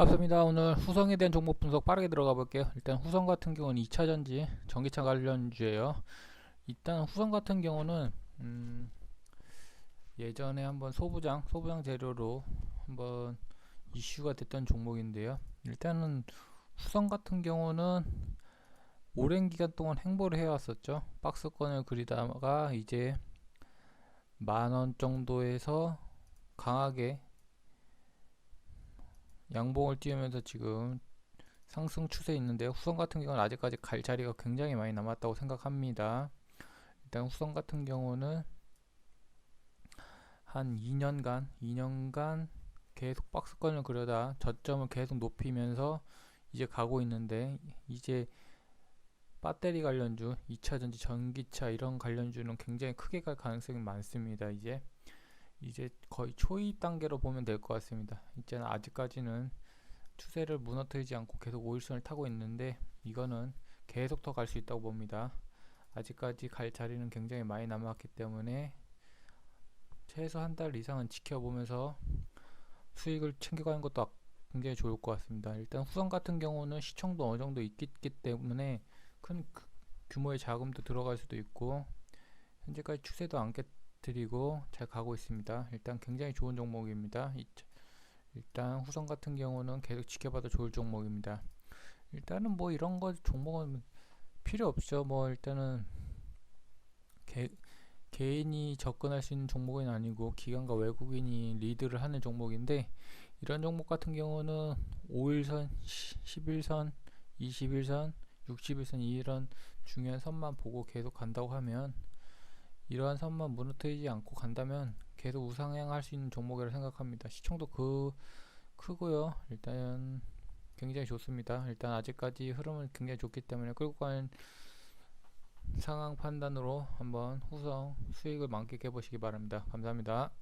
반갑습니다. 오늘 후성에 대한 종목 분석 빠르게 들어가 볼게요. 일단 후성 같은 경우는 2차 전지 전기차 관련주예요. 일단 후성 같은 경우는 음 예전에 한번 소부장 소부장 재료로 한번 이슈가 됐던 종목인데요. 일단은 후성 같은 경우는 오랜 기간 동안 행보를 해왔었죠. 박스권을 그리다가 이제 만원 정도에서 강하게 양봉을 띄우면서 지금 상승 추세에 있는데요. 후성 같은 경우는 아직까지 갈 자리가 굉장히 많이 남았다고 생각합니다. 일단 후성 같은 경우는 한 2년간, 2년간 계속 박스권을 그려다 저점을 계속 높이면서 이제 가고 있는데 이제 배터리 관련주, 2차전지, 전기차 이런 관련주는 굉장히 크게 갈 가능성이 많습니다. 이제 이제 거의 초입 단계로 보면 될 것 같습니다. 이제는 아직까지는 추세를 무너뜨리지 않고 계속 5일선을 타고 있는데 이거는 계속 더 갈 수 있다고 봅니다. 아직까지 갈 자리는 굉장히 많이 남았기 때문에 최소 한 달 이상은 지켜보면서 수익을 챙겨가는 것도 아- 굉장히 좋을 것 같습니다. 일단 후성 같은 경우는 시청도 어느 정도 있기 때문에 큰 그- 규모의 자금도 들어갈 수도 있고 현재까지 추세도 안깨 뜨리고 잘 가고 있습니다. 일단 굉장히 좋은 종목입니다. 이- 일단 후성 같은 경우는 계속 지켜봐도 좋을 종목입니다. 일단은 뭐 이런 거 종목은 필요 없죠. 뭐 일단은 개, 개인이 접근할 수 있는 종목은 아니고 기관과 외국인이 리드를 하는 종목인데 이런 종목 같은 경우는 5일선, 11선, 21선, 60일선 이런 중요한 선만 보고 계속 간다고 하면 이러한 선만 무너뜨리지 않고 간다면 계속 우상향할 수 있는 종목이라 생각합니다. 시청도 그 크고요. 일단 굉장히 좋습니다. 일단 아직까지 흐름은 굉장히 좋기 때문에 끌고 가는 상황 판단으로 한번 후성 수익을 만끽해 보시기 바랍니다. 감사합니다.